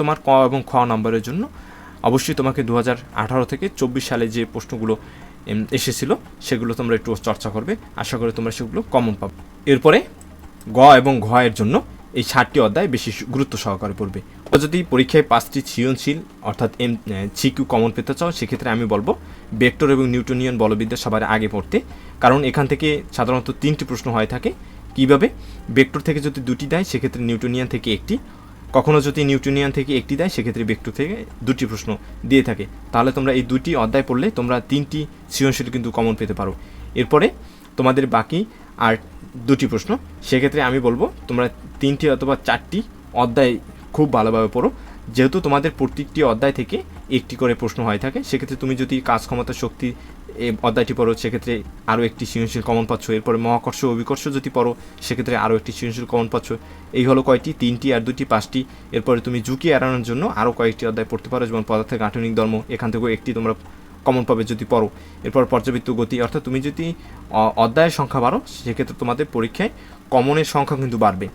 তোমার ক এবং খ নম্বরের জন্য অবশ্যই তোমাকে দু থেকে চব্বিশ সালে যে প্রশ্নগুলো এসেছিল, সেগুলো তোমরা একটু চর্চা করবে। আশা করি তোমরা সেগুলো কমন পাবে। এরপরে গ এবং ঘ এর জন্য এই ষাটটি অধ্যায় বেশি গুরুত্ব সহকারে পড়বে। যদি পরীক্ষায় পাঁচটি সৃজনশীল অর্থাৎ এম সিকিউ কমন পেতে চাও, সেক্ষেত্রে আমি বলব ভেক্টর এবং নিউটনিয়ন বলবিদ্যা সবার আগে পড়তে। কারণ এখান থেকে সাধারণত তিনটি প্রশ্ন হয়ে থাকে। কীভাবে? ভেক্টর থেকে যদি দুটি দেয়, সেক্ষেত্রে নিউটনিয়ান থেকে একটি। কখনো যদি নিউটনিয়ান থেকে একটি দেয়, সেক্ষেত্রে ভেক্টর থেকে দুটি প্রশ্ন দিয়ে থাকে। তাহলে তোমরা এই দুটি অধ্যায় পড়লে তোমরা তিনটি সৃজনশীল কিন্তু কমন পেতে পারো। এরপরে তোমাদের বাকি আর দুটি প্রশ্ন। সেক্ষেত্রে আমি বলব, তোমরা তিনটি অথবা চারটি অধ্যায় খুব ভালোভাবে পড়ো। যেহেতু তোমাদের প্রত্যেকটি অধ্যায় থেকে একটি করে প্রশ্ন হয়ে থাকে, সেক্ষেত্রে তুমি যদি কাজ ক্ষমতা, শক্তি এই অধ্যায়টি পড়ো, সেক্ষেত্রে আরও একটি সৃজনশীল কমন পাচ্ছ। এরপরে মহাকর্ষ ও অভিকর্ষ যদি পড়ো, সেক্ষেত্রে আরও একটি সৃজনশীল কমন পাচ্ছ। এই হলো কয়টি? তিনটি আর দুটি, পাঁচটি। এরপরে তুমি ঝুঁকি এড়ানোর জন্য আরও কয়েকটি অধ্যায় পড়তে পারো, যেমন পদার্থের গাঠনিক ধর্ম। এখান থেকেও একটি তোমরা কমন পাবে যদি পড়ো। এরপর পর্যাবৃত্ত গতি। অর্থাৎ তুমি যদি অধ্যায়ের সংখ্যা বাড়ো, সেক্ষেত্রে তোমাদের পরীক্ষায় কমনের সংখ্যা কিন্তু বাড়বে।